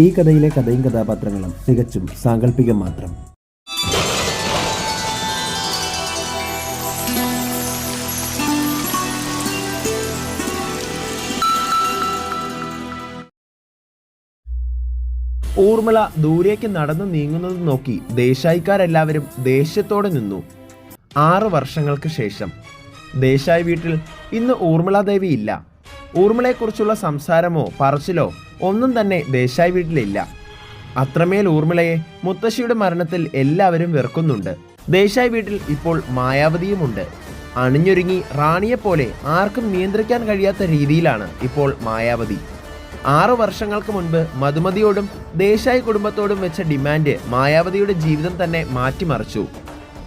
ഈ കഥയിലെ കഥയും കഥാപാത്രങ്ങളും തികച്ചും സാങ്കല്പികം മാത്രം. ഊർമിള ദൂരേക്ക് നടന്നു നീങ്ങുന്നത് നോക്കി ദേശായിക്കാരെല്ലാവരും ദേഷ്യത്തോടെ നിന്നു. ആറ് വർഷങ്ങൾക്ക് ശേഷം. ദേശായി വീട്ടിൽ ഇന്ന് ഊർമിളാദേവി ഇല്ല. ഊർമിളയെക്കുറിച്ചുള്ള സംസാരമോ പറച്ചിലോ ഒന്നും തന്നെ ദേശായി വീട്ടിലില്ല. അത്രമേൽ ഊർമിളയെ മുത്തശ്ശിയുടെ മരണത്തിൽ എല്ലാവരും വെറുക്കുന്നുണ്ട്. ദേശായി വീട്ടിൽ ഇപ്പോൾ മായാവതിയുമുണ്ട്. അണിഞ്ഞൊരുങ്ങി റാണിയെപ്പോലെ ആർക്കും നിയന്ത്രിക്കാൻ കഴിയാത്ത രീതിയിലാണ് ഇപ്പോൾ മായാവതി. ആറു വർഷങ്ങൾക്ക് മുൻപ് മധുമതിയോടും ദേശായി കുടുംബത്തോടും വെച്ച ഡിമാൻഡ് മായാവതിയുടെ ജീവിതം തന്നെ മാറ്റിമറിച്ചു.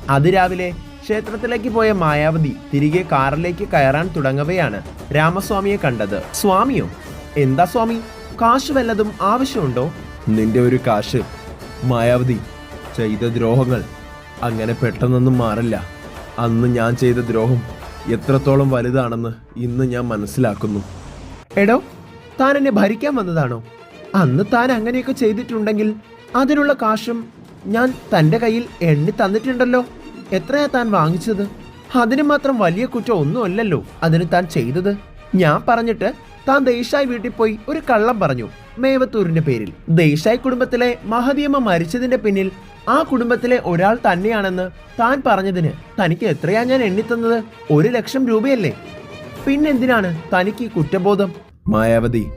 അതിരാവിലെ ക്ഷേത്രത്തിലേക്ക് പോയ മായാവതി തിരികെ കാറിലേക്ക് കയറാൻ തുടങ്ങവെയാണ് രാമസ്വാമിയെ കണ്ടത്. സ്വാമിയോ എന്താ സ്വാമി? കാശ് വല്ലതും ആവശ്യമുണ്ടോ? നിന്റെ ഒരു കാശ്. മായാവതി ചെയ്ത ദ്രോഹങ്ങൾ അങ്ങനെ പെട്ടെന്നൊന്നും മാറില്ല. അന്ന് ഞാൻ ചെയ്ത ദ്രോഹം എത്രത്തോളം വലുതാണെന്ന് ഇന്ന് ഞാൻ മനസ്സിലാക്കുന്നു. എടോ താൻ എന്നെ ഭരിക്കാൻ വന്നതാണോ? അന്ന് താൻ അങ്ങനെയൊക്കെ ചെയ്തിട്ടുണ്ടെങ്കിൽ അതിനുള്ള കാശും ഞാൻ തന്റെ കയ്യിൽ എണ്ണി തന്നിട്ടുണ്ടല്ലോ. എത്രയാ താൻ വാങ്ങിച്ചത്? അതിന് മാത്രം വലിയ കുറ്റം ഒന്നുമല്ലല്ലോ അതിന് താൻ ചെയ്തത്. ഞാൻ പറഞ്ഞിട്ട് താൻ ദേശായി വീട്ടിൽ പോയി ഒരു കള്ളം പറഞ്ഞു. മേവത്തൂരിന്റെ പേരിൽ. ദേശായി കുടുംബത്തിലെ മഹദിയമ്മ മരിച്ചതിന്റെ പിന്നിൽ ആ കുടുംബത്തിലെ ഒരാൾ തന്നെയാണെന്ന് താൻ പറഞ്ഞതിന് തനിക്ക് എത്രയാ ഞാൻ എണ്ണിത്തന്നത്? ഒരു ലക്ഷം രൂപയല്ലേ? പിന്നെന്തിനാണ് തനിക്ക് ഈ കുറ്റബോധം? മായാവതി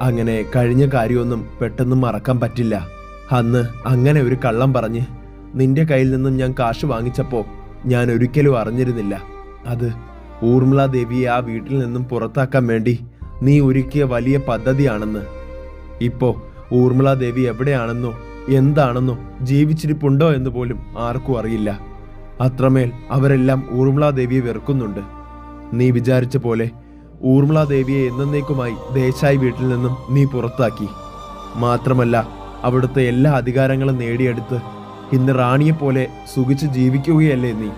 അങ്ങനെ കഴിഞ്ഞ കാര്യമൊന്നും പെട്ടെന്ന് മറക്കാൻ പറ്റില്ല. അന്ന് അങ്ങനെ ഒരു കള്ളം പറഞ്ഞ് നിന്റെ കയ്യിൽ നിന്നും ഞാൻ കാശ് വാങ്ങിച്ചപ്പോ ഞാൻ ഒരിക്കലും അറിഞ്ഞിരുന്നില്ല. അത് ഊർമിള ദേവിയെ ആ വീട്ടിൽ നിന്നും പുറത്താക്കാൻ വേണ്ടി നീ ഒരുക്കിയ വലിയ പദ്ധതിയാണെന്ന്. ഇപ്പോ ഊർമിളാ ദേവി എവിടെയാണെന്നോ എന്താണെന്നോ ജീവിച്ചിരിപ്പുണ്ടോ എന്ന് പോലും ആർക്കും അറിയില്ല. അത്രമേൽ അവരെല്ലാം ഊർമിളാ ദേവിയെ വെറുക്കുന്നുണ്ട്. നീ വിചാരിച്ച പോലെ ഊർമിളാ ദേവിയെ എന്നേക്കുമായി ദേശായി വീട്ടിൽ നിന്നും നീ പുറത്താക്കി. മാത്രമല്ല അവിടുത്തെ എല്ലാ അധികാരങ്ങളും നേടിയെടുത്ത് ഇന്ന് റാണിയെപ്പോലെ സുഖിച്ച് ജീവിക്കുകയല്ലേ നീ?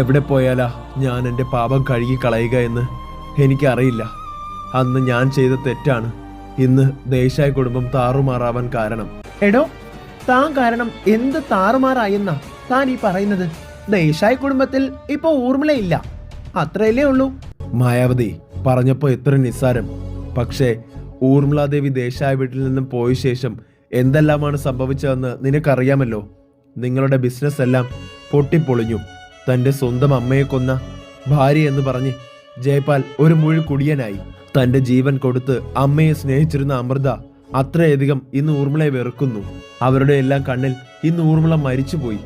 എവിടെ പോയാലാ ഞാൻ എന്റെ പാപം കഴുകി കളയുക എന്ന് എനിക്കറിയില്ല. അന്ന് ഞാൻ ചെയ്ത തെറ്റാണ്. ഇന്ന് ദേശായ കുടുംബം താറുമാറാവാൻ കാരണം. എടോ താൻ കാരണം എന്ത് താറുമാറായെന്ന? താൻ ഈ പറയുന്നത്. ദേശായ കുടുംബത്തിൽ ഇപ്പൊ ഊർമിളയില്ല. അത്രയല്ലേ ഉള്ളൂ. മായാവതി പറഞ്ഞപ്പോ എത്ര നിസ്സാരം. പക്ഷേ ഊർമിളാദേവി ദേശായ വീട്ടിൽ നിന്നും പോയ ശേഷം എന്തെല്ലാമാണ് സംഭവിച്ചതെന്ന് നിനക്കറിയാമല്ലോ. നിങ്ങളുടെ ബിസിനസ് എല്ലാം പൊട്ടിപ്പൊളിഞ്ഞു. തന്റെ സ്വന്തം അമ്മയെ കൊന്ന ഭാര്യ എന്ന് പറഞ്ഞ് ജയ്പാൽ ഒരു മുഴു കുടിയനായി. തന്റെ ജീവൻ കൊടുത്ത് അമ്മയെ സ്നേഹിച്ചിരുന്ന അമൃത അത്രയധികം ഇന്ന് ഊർമിളയെ വെറുക്കുന്നു. അവരുടെ എല്ലാം കണ്ണിൽ ഇന്ന് ഊർമിള മരിച്ചുപോയി.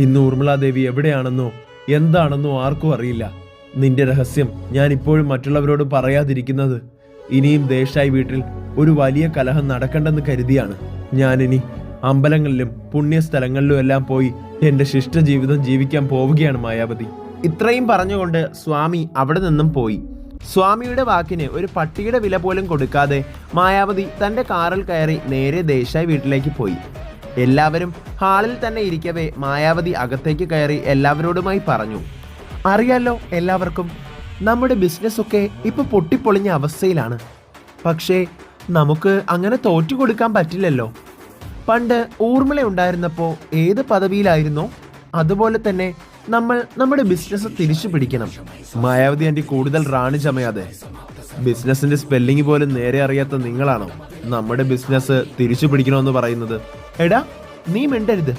ഇന്ന് ഊർമിളാദേവി എവിടെയാണെന്നോ എന്താണെന്നോ ആർക്കും അറിയില്ല. നിന്റെ രഹസ്യം ഞാൻ ഇപ്പോഴും മറ്റുള്ളവരോട് പറയാതിരിക്കുന്നത് ഇനിയും ദേശായി വീട്ടിൽ ഒരു വലിയ കലഹം നടക്കണ്ടെന്ന് കരുതിയാണ്. ഞാനിനി അമ്പലങ്ങളിലും പുണ്യസ്ഥലങ്ങളിലും എല്ലാം പോയി എന്റെ ശിഷ്ട ജീവിതം ജീവിക്കാൻ പോവുകയാണ് മായാവതി. ഇത്രയും പറഞ്ഞുകൊണ്ട് സ്വാമി അവിടെ നിന്നും പോയി. സ്വാമിയുടെ വാക്കിന് ഒരു പട്ടിയുടെ വില പോലും കൊടുക്കാതെ മായാവതി തന്റെ കാറിൽ കയറി നേരെ ദേശായി വീട്ടിലേക്ക് പോയി. എല്ലാവരും ഹാളിൽ തന്നെ ഇരിക്കവേ മായാവതി അകത്തേക്ക് കയറി എല്ലാവരോടുമായി പറഞ്ഞു. അറിയാലോ എല്ലാവർക്കും നമ്മുടെ ബിസിനസ്സൊക്കെ ഇപ്പൊ പൊട്ടിപ്പൊളിഞ്ഞ അവസ്ഥയിലാണ്. പക്ഷേ നമുക്ക് അങ്ങനെ തോറ്റു കൊടുക്കാൻ പറ്റില്ലല്ലോ. പണ്ട് ഊർമിള ഉണ്ടായിരുന്നപ്പോൾ ഏത് പദവിയിലായിരുന്നോ? അതുപോലെ തന്നെ നമ്മൾ നമ്മുടെ ബിസിനസ് തിരിച്ചു പിടിക്കണം. മായാവതി ആന്റി കൂടുതൽ റാണി ചമയാതെ. ബിസിനസിന്റെ സ്പെല്ലിംഗ് പോലും നേരെ അറിയാത്ത നിങ്ങളാണോ? നമ്മുടെ ബിസിനസ് തിരിച്ചു പിടിക്കണമെന്ന് പറയുന്നത്. എടാ നീ മിണ്ടരുത്.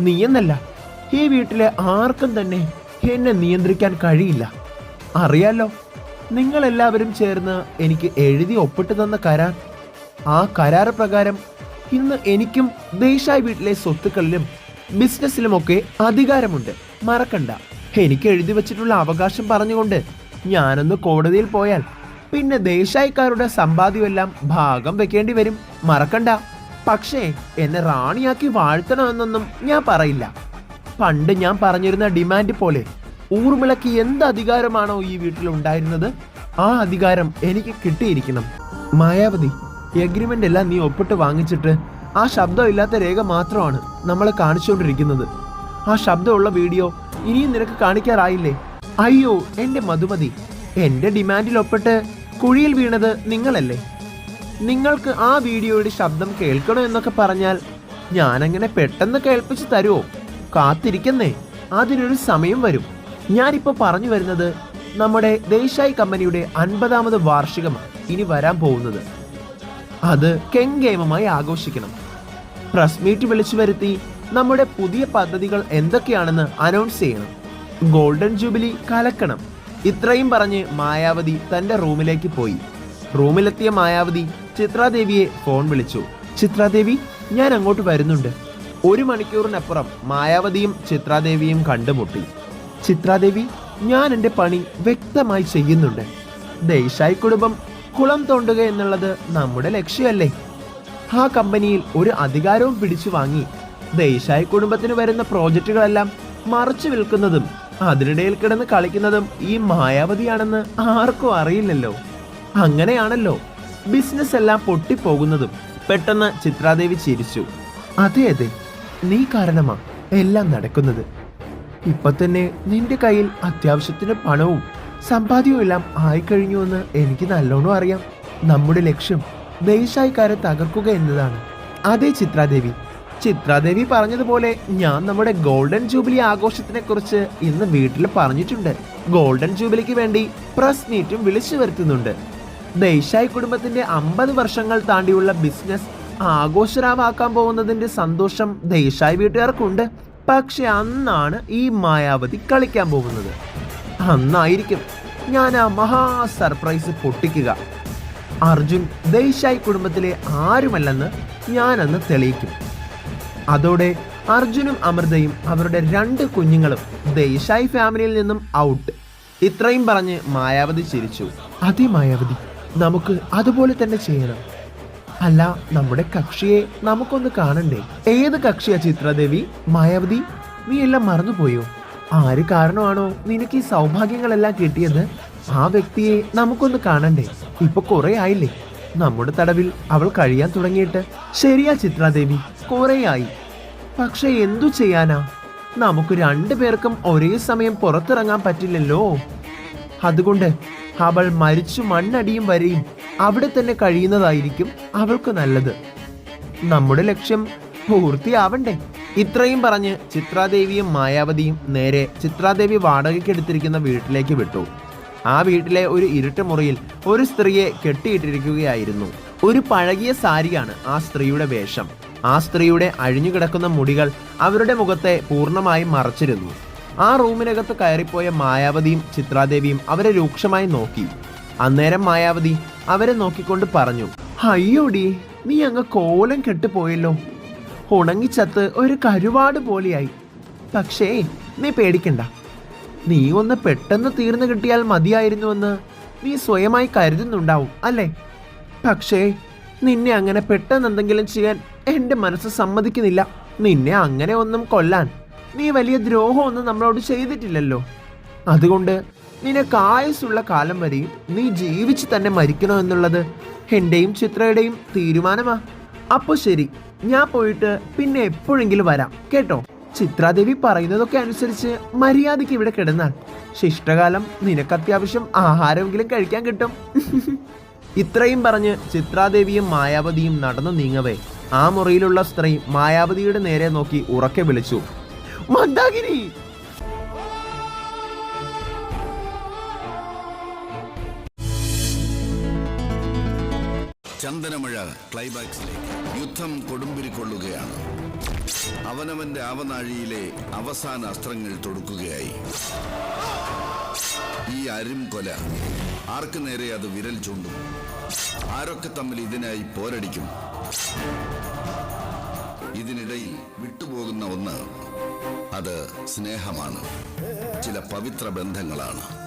നീ എന്നല്ല. ഈ വീട്ടിലെ ആർക്കും തന്നെ എന്നെ നിയന്ത്രിക്കാൻ കഴിയില്ല. അറിയാലോ നിങ്ങളെല്ലാവരും ചേർന്ന് എനിക്ക് എഴുതി ഒപ്പിട്ട് തന്ന കരാർ. ആ കരാർ പ്രകാരം ഇന്ന് എനിക്കും ദേശായി വീട്ടിലെ സ്വത്തുക്കളിലും ബിസിനസ്സിലുമൊക്കെ അധികാരമുണ്ട്. മറക്കണ്ട. എനിക്ക് എഴുതി വെച്ചിട്ടുള്ള അവകാശം പറഞ്ഞുകൊണ്ട് ഞാനൊന്ന് കോടതിയിൽ പോയാൽ പിന്നെ ദേശായിക്കാരുടെ സമ്പാദ്യമെല്ലാം ഭാഗം വെക്കേണ്ടി വരും. മറക്കണ്ട. പക്ഷേ എന്നെ റാണിയാക്കി വാഴ്ത്തണമെന്നൊന്നും ഞാൻ പറയില്ല. പണ്ട് ഞാൻ പറഞ്ഞിരുന്ന ഡിമാൻഡ് പോലെ ഊർമിളയ്ക്ക് എന്ത് അധികാരമാണോ ഈ വീട്ടിൽ ഉണ്ടായിരുന്നത്? ആ അധികാരം എനിക്ക് കിട്ടിയിരിക്കണം. മായാവതി എഗ്രിമെന്റ് എല്ലാം നീ ഒപ്പിട്ട് വാങ്ങിച്ചിട്ട് ആ ശബ്ദമില്ലാത്ത രേഖ മാത്രമാണ് നമ്മളെ കാണിച്ചുകൊണ്ടിരിക്കുന്നത്. ആ ശബ്ദമുള്ള വീഡിയോ ഇനിയും നിനക്ക് കാണിക്കാറായില്ലേ? അയ്യോ എന്റെ മധുമതി. എന്റെ ഡിമാൻഡിൽ ഒപ്പിട്ട് കുഴിയിൽ വീണത് നിങ്ങളല്ലേ? നിങ്ങൾക്ക് ആ വീഡിയോയുടെ ശബ്ദം കേൾക്കണോ എന്നൊക്കെ പറഞ്ഞാൽ ഞാനങ്ങനെ പെട്ടെന്ന് കേൾപ്പിച്ച് തരുമോ കാത്തിരിക്കുന്നേ അതിനൊരു സമയം വരും. ഞാനിപ്പോൾ പറഞ്ഞു വരുന്നത് നമ്മുടെ ദേശായി കമ്പനിയുടെ അൻപതാമത് വാർഷികമാണ് ഇനി വരാൻ പോകുന്നത്. അത് കെങ്കേമമായി ആഘോഷിക്കണം. പ്രസ് മീറ്റ് വിളിച്ചു വരുത്തി നമ്മുടെ പുതിയ പദ്ധതികൾ എന്തൊക്കെയാണെന്ന് അനൗൺസ് ചെയ്യണം. ഗോൾഡൻ ജൂബിലി കലക്കണം. ഇത്രയും പറഞ്ഞ് മായാവതി തന്റെ റൂമിലേക്ക് പോയി. റൂമിലെത്തിയ മായാവതി ചിത്രാദേവിയെ ഫോൺ വിളിച്ചു. ചിത്രാദേവി ഞാൻ അങ്ങോട്ട് വരുന്നുണ്ട്. ഒരു മണിക്കൂറിനപ്പുറം മായാവതിയും ചിത്രാദേവിയും കണ്ടുമുട്ടി. ചിത്രാദേവി ഞാൻ എന്റെ പണി വ്യക്തമായി ചെയ്യുന്നുണ്ട്. ദേശായി കുടുംബം കുളം തോണ്ടുക എന്നുള്ളത് നമ്മുടെ ലക്ഷ്യമല്ലേ? ആ കമ്പനിയിൽ ഒരു അധികാരവും പിടിച്ചു വാങ്ങി. ദേശായി കുടുംബത്തിന് വരുന്ന പ്രോജക്റ്റുകളെല്ലാം മറച്ചു വിൽക്കുന്നതും അതിനിടയിൽ കിടന്ന് കളിക്കുന്നതും ഈ മായാവതിയാണെന്ന് ആർക്കും അറിയില്ലല്ലോ. അങ്ങനെയാണല്ലോ ബിസിനസ് എല്ലാം പൊട്ടിപ്പോകുന്നതും പെട്ടെന്ന് ചിത്രാദേവി ചിരിച്ചു. അതെ അതെ നീ കാരണമാ എല്ലാം നടക്കുന്നത്. ഇപ്പൊ തന്നെ നിന്റെ കയ്യിൽ അത്യാവശ്യത്തിന് പണവും സമ്പാദ്യവും എല്ലാം ആയിക്കഴിഞ്ഞു എന്ന് എനിക്ക് നല്ലോണം അറിയാം. നമ്മുടെ ലക്ഷ്യം ദേശായിക്കാരെ തകർക്കുക എന്നതാണ്. അതെ ചിത്രാദേവി. ചിത്രാദേവി പറഞ്ഞതുപോലെ ഞാൻ നമ്മുടെ ഗോൾഡൻ ജൂബിലി ആഘോഷത്തിനെ കുറിച്ച് ഇന്ന് വീട്ടിൽ പറഞ്ഞിട്ടുണ്ട്. ഗോൾഡൻ ജൂബിലിക്ക് വേണ്ടി പ്രസ് മീറ്റും വിളിച്ചു വരുത്തുന്നുണ്ട്. ദേശായി കുടുംബത്തിന്റെ അമ്പത് വർഷങ്ങൾ താണ്ടിയുള്ള ബിസിനസ് ആഘോഷരാവാക്കാൻ പോകുന്നതിന്റെ സന്തോഷം ദേശായി വീട്ടുകാർക്കുണ്ട്. പക്ഷെ അന്നാണ് ഈ മായാവതി കളിക്കാൻ പോകുന്നത്. അന്നായിരിക്കും ഞാൻ ആ മഹാ സർപ്രൈസ് പൊട്ടിക്കുക. അർജുൻ ദേശായി കുടുംബത്തിലെ ആരുമല്ലെന്ന് ഞാനന്ന് തെളിയിക്കും. അതോടെ അർജുനും അമൃതയും അവരുടെ രണ്ട് കുഞ്ഞുങ്ങളും ദേശായി ഫാമിലിയിൽ നിന്നും ഔട്ട്. ഇത്രയും പറഞ്ഞ് മായാവതി ചിരിച്ചു. അതി മായാവതി നമുക്ക് അതുപോലെ തന്നെ ചെയ്യണം. അല്ല നമ്മുടെ കക്ഷിയെ നമുക്കൊന്ന് കാണണ്ടേ? ഏത് കക്ഷിയാ ചിത്രദേവി? മായാവതി നീ എല്ലാം മറന്നുപോയോ? ആര് കാരണമാണോ നിനക്ക് ഈ സൗഭാഗ്യങ്ങളെല്ലാം കിട്ടിയത്? ആ വ്യക്തിയെ നമുക്കൊന്ന് കാണണ്ടേ? ഇപ്പൊ കുറെ ആയില്ലേ? നമ്മുടെ തടവിൽ അവൾ കഴിയാൻ തുടങ്ങിയിട്ട്. ശരിയാ ചിത്രാദേവി കുറേയായി പക്ഷെ എന്തു ചെയ്യാനാ? നമുക്ക് രണ്ടു പേർക്കും ഒരേ സമയം പുറത്തിറങ്ങാൻ പറ്റില്ലല്ലോ. അതുകൊണ്ട് അവൾ മരിച്ചു മണ്ണടിയും വരെയും അവിടെ തന്നെ കഴിയുന്നതായിരിക്കും അവൾക്ക് നല്ലത്. നമ്മുടെ ലക്ഷ്യം പൂർത്തിയാവണ്ടേ? ഇത്രയും പറഞ്ഞ് ചിത്രാദേവിയും മായാവതിയും നേരെ ചിത്രാദേവി വാടകയ്ക്കെടുത്തിരിക്കുന്ന വീട്ടിലേക്ക് വിട്ടു. ആ വീട്ടിലെ ഒരു ഇരുട്ട് മുറിയിൽ ഒരു സ്ത്രീയെ കെട്ടിയിട്ടിരിക്കുകയായിരുന്നു. ഒരു പഴകിയ സാരിയാണ് ആ സ്ത്രീയുടെ വേഷം. ആ സ്ത്രീയുടെ അഴിഞ്ഞുകിടക്കുന്ന മുടികൾ അവരുടെ മുഖത്തെ പൂർണമായും മറച്ചിരുന്നു. ആ റൂമിനകത്ത് കയറിപ്പോയ മായാവതിയും ചിത്രാദേവിയും അവരെ രൂക്ഷമായി നോക്കി. അന്നേരം മായാവതി അവരെ നോക്കിക്കൊണ്ട് പറഞ്ഞു അയ്യോടി നീ അങ്ങ് കോലം കെട്ടുപോയല്ലോ. ഉണങ്ങിച്ചത്ത് ഒരു കരുവാട് പോലെയായി. പക്ഷേ നീ പേടിക്കണ്ട. നീ ഒന്ന് പെട്ടെന്ന് തീർന്നു കിട്ടിയാൽ മതിയായിരുന്നുവെന്ന് നീ സ്വയമായി കരുതുന്നുണ്ടാവും അല്ലേ? പക്ഷേ നിന്നെ അങ്ങനെ പെട്ടെന്ന് എന്തെങ്കിലും ചെയ്യാൻ എന്റെ മനസ്സ് സമ്മതിക്കുന്നില്ല. നിന്നെ അങ്ങനെ ഒന്നും കൊല്ലാൻ നീ വലിയ ദ്രോഹമൊന്നും നമ്മളോട് ചെയ്തിട്ടില്ലല്ലോ. അതുകൊണ്ട് നിനക്ക് ആയുസ്സുള്ള കാലം വരെയും നീ ജീവിച്ച് തന്നെ മരിക്കണോ എന്നുള്ളത് എന്റെയും ചിത്രയുടെയും തീരുമാനമാ. അപ്പോൾ ശരി ഞാൻ പോയിട്ട് പിന്നെ എപ്പോഴെങ്കിലും വരാം കേട്ടോ? ചിത്രാദേവി പറയുന്നതൊക്കെ അനുസരിച്ച് മര്യാദയ്ക്ക് ഇവിടെ കിടന്നാൽ ശിഷ്ടകാലം നിനക്ക് അത്യാവശ്യം ആഹാരമെങ്കിലും കഴിക്കാൻ കിട്ടും. ഇത്രയും പറഞ്ഞ് ചിത്രാദേവിയും മായാവതിയും നടന്നു നീങ്ങവേ. ആ മുറിയിലുള്ള സ്ത്രീ മായാവതിയുടെ നേരെ നോക്കി ഉറക്കെ വിളിച്ചു. മന്ദാകിനി! ചന്ദനമഴ ക്ലൈമാക്സിലേക്ക് യുദ്ധം കൊടുമ്പിരി കൊള്ളുകയാണ്. അവനവന്റെ ആവനാഴിയിലെ അവസാന അസ്ത്രങ്ങൾ തൊടുക്കുകയായി. ഈ അരും കൊല ആർക്ക് നേരെ അത് വിരൽ ചൂണ്ടും? ആരൊക്കെ തമ്മിൽ ഇതിനായി പോരടിക്കും? ഇതിനിടയിൽ വിട്ടുപോകുന്ന ഒന്ന് അത് സ്നേഹമാണ്. ചില പവിത്ര ബന്ധങ്ങളാണ്.